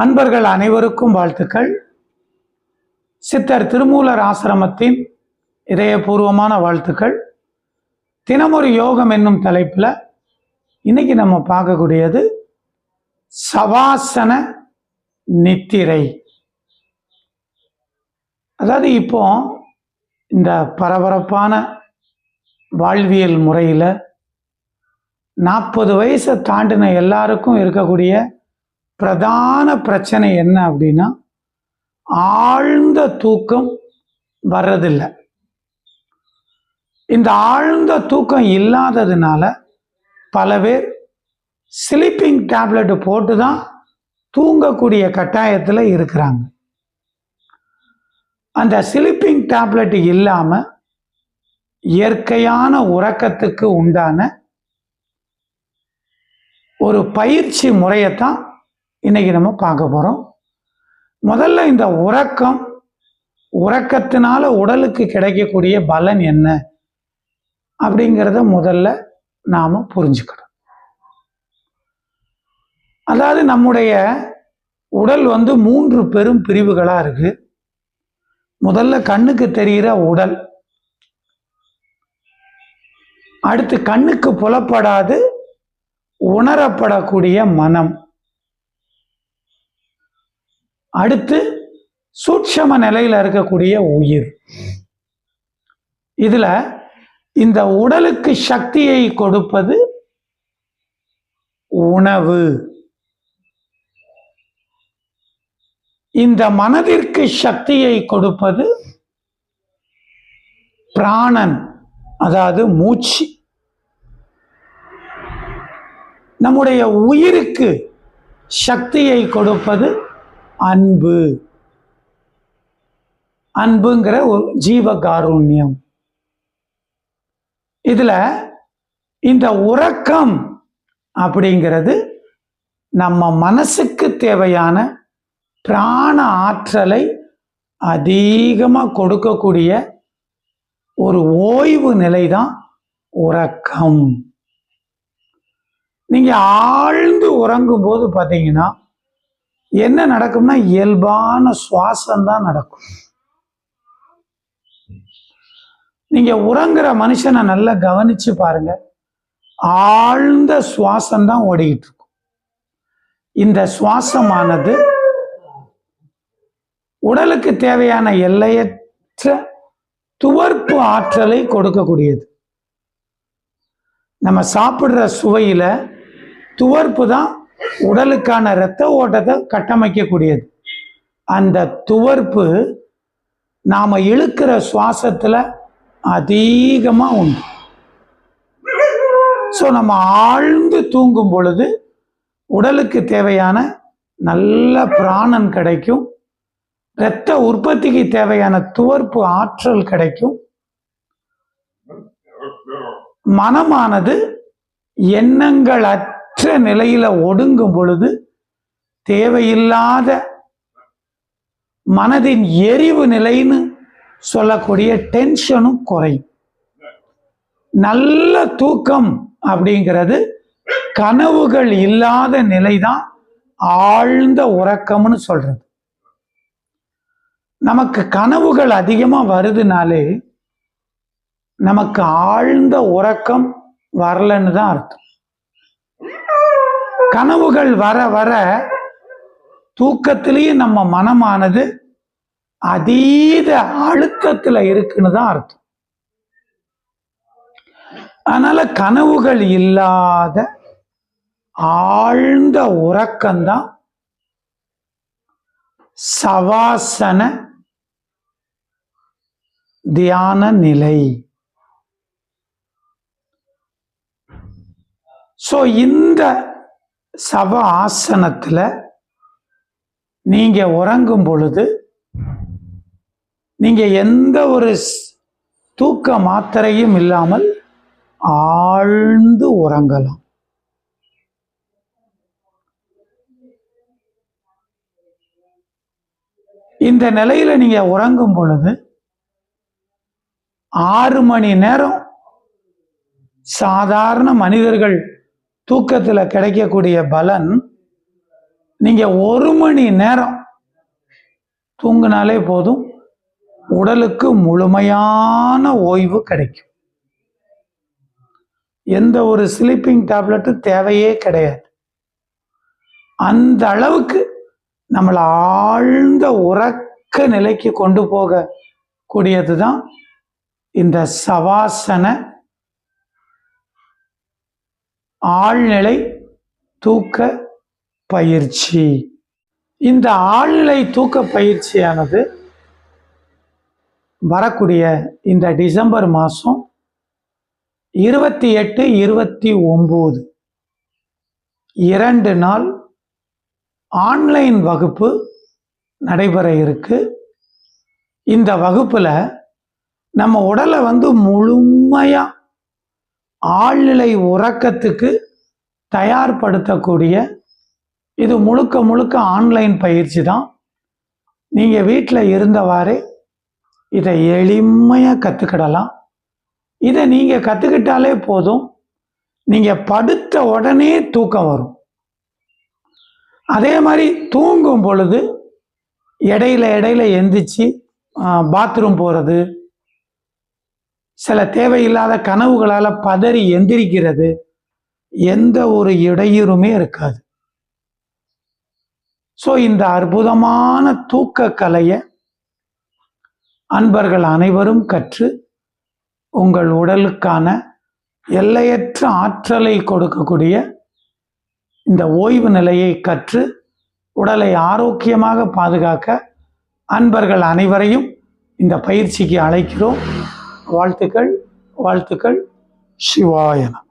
அன்பர்கள் அனைவருக்கும் வாழ்த்துக்கள். சித்தர் திருமூலர் ஆசிரமத்தின் இதயபூர்வமான வாழ்த்துக்கள். தினமொரு யோகம் என்னும் தலைப்பில் இன்னைக்கு நம்ம பார்க்கக்கூடியது சவாசன நித்திரை. அதாவது இப்போ இந்த பரபரப்பான வாழ்வியல் முறையில் நாற்பது வயசை தாண்டின எல்லாருக்கும் இருக்கக்கூடிய பிரதான பிரச்சனை என்ன அப்படின்னா ஆழ்ந்த தூக்கம் வர்றதில்லை. இந்த ஆழ்ந்த தூக்கம் இல்லாததுனால பல பேர் ஸ்லீப்பிங் டேப்லெட் போட்டு தான் தூங்கக்கூடிய கட்டாயத்தில் இருக்கிறாங்க. அந்த ஸ்லீப்பிங் டேப்லெட் இல்லாமல் இயற்கையான உறக்கத்துக்கு உண்டான ஒரு பயிற்சி முறையைத்தான் இன்றைக்கி நம்ம பார்க்க போகிறோம் முதல்ல இந்த உறக்கம் உறக்கத்தினால உடலுக்கு கிடைக்கக்கூடிய பலன் என்ன? அப்படிங்கிறத முதல்ல நாம் புரிஞ்சுக்கணும். அதாவது நம்முடைய உடல் வந்து மூன்று பெரும் பிரிவுகளாக இருக்குது முதல்ல கண்ணுக்கு தெரிகிற உடல் அடுத்து கண்ணுக்கு புலப்படாது உணரப்படக்கூடிய மனம். அடுத்து சூட்சம நிலையில் இருக்கக்கூடிய உயிர். இதில் இந்த உடலுக்கு சக்தியை கொடுப்பது உணவு. இந்த மனதிற்கு சக்தியை கொடுப்பது பிராணன் அதாவது மூச்சு. நம்முடைய உயிருக்கு சக்தியை கொடுப்பது அன்பு. அன்புங்கிற ஒரு ஜீவ இதில் இந்த உறக்கம் அப்படிங்கிறது நம்ம மனசுக்கு தேவையான பிராண ஆற்றலை அதிகமாக கொடுக்கக்கூடிய ஒரு ஓய்வு நிலை தான் உறக்கம். நீங்கள் ஆழ்ந்து உறங்கும் போது பார்த்தீங்கன்னா என்ன நடக்கும்னா இயல்பான சுவாசம் தான் நடக்கும். நீங்க உறங்குற மனுஷனை நல்லா கவனிச்சு பாருங்க. ஆழ்ந்த சுவாசம் தான் ஓடிக்கிட்டு இருக்கும் இந்த சுவாசமானது உடலுக்கு தேவையான எல்லையற்ற துவர்ப்பு ஆற்றலை கொடுக்கக்கூடியது. நம்ம சாப்பிட்ற சுவையில துவர்ப்பு தான் உடலுக்கான இரத்த ஓட்டத்தை கட்டமைக்கக்கூடியது. அந்த துவர்ப்பு நாம் இழுக்கிற சுவாசத்தில் அதிகமாக உண்டு. ஸோ நம்ம ஆழ்ந்து தூங்கும் பொழுது உடலுக்கு தேவையான நல்ல பிராணன் கிடைக்கும். இரத்த உற்பத்திக்கு தேவையான துவர்ப்பு ஆற்றல் கிடைக்கும். மனமானது எண்ணங்கள் மற்ற நிலையில ஒடுங்கும் பொழுது தேவையில்லாத மனதின் எரிவு நிலைன்னு சொல்லக்கூடிய டென்ஷனும் குறையும். நல்ல தூக்கம் அப்படிங்கிறது கனவுகள் இல்லாத நிலைதான் ஆழ்ந்த உறக்கம்னு சொல்றது. நமக்கு கனவுகள் அதிகமா வருதுனாலே நமக்கு ஆழ்ந்த உறக்கம் வரலன்னு தான் அர்த்தம். கனவுகள் வர வர தூக்கத்திலேயே நம்ம மனமானது அதீத அழுத்தத்தில் இருக்குன்னு தான் அர்த்தம். அதனால கனவுகள் இல்லாத ஆழ்ந்த உறக்கம்தான் சவாசன தியான நிலை. ஸோ இந்த சவ ஆசனத்தில் நீங்கள் உறங்கும் பொழுது நீங்கள் எந்த ஒரு தூக்க மாத்திரையும் இல்லாமல் ஆழ்ந்து உறங்கலாம். இந்த நிலையில் நீங்கள் உறங்கும் பொழுது ஆறு மணி நேரம் சாதாரண மனிதர்கள் தூக்கத்தில் கிடைக்கக்கூடிய பலன் நீங்கள் ஒரு மணி நேரம் தூங்கினாலே போதும். உடலுக்கு முழுமையான ஓய்வு கிடைக்கும். எந்த ஒரு ஸ்லீப்பிங் டேப்லெட்டும் தேவையே கிடையாது. அந்த அளவுக்கு நம்மளை ஆழ்ந்த உறக்க நிலைக்கு கொண்டு போக கூடியது தான் இந்த சவாசன ஆழ்நிலை தூக்க பயிற்சி. இந்த ஆழ்நிலை தூக்க பயிற்சியானது வரக்கூடிய இந்த டிசம்பர் மாதம் இருபத்தி எட்டு இருபத்தி ஒம்பது. இரண்டு நாள் ஆன்லைன் வகுப்பு நடைபெற இருக்கு. இந்த வகுப்பில் நம்ம உடலை வந்து முழுமையாக ஆழ்நிலை உறக்கத்துக்கு தயார்படுத்தக்கூடிய இது முழுக்க முழுக்க ஆன்லைன் பயிற்சி தான். நீங்கள் வீட்டில் இருந்தவாறே இதை எளிமையாக கற்றுக்கிடலாம் இதை நீங்கள் கற்றுக்கிட்டாலே போதும். நீங்கள் படுத்த உடனே தூக்கம் வரும். அதே மாதிரி தூங்கும் பொழுது இடையில இடையில எந்திரிச்சு பாத்ரூம் போகிறது சில தேவையில்லாத கனவுகளால் பதறி எந்திரிக்கிறது. எந்த ஒரு இடையூறுமே இருக்காது. ஸோ இந்த அற்புதமான தூக்க கலையை அன்பர்கள் அனைவரும் கற்று உங்கள் உடலுக்கான எல்லையற்ற ஆற்றலை கொடுக்கக்கூடிய இந்த ஓய்வு நிலையை கற்று உடலை ஆரோக்கியமாக பாதுகாக்க அன்பர்கள் அனைவரையும் இந்த பயிற்சிக்கு அழைக்கிறோம். வாழ்த்துக்கள் வாழ்த்துக்கள். சிவாயனம்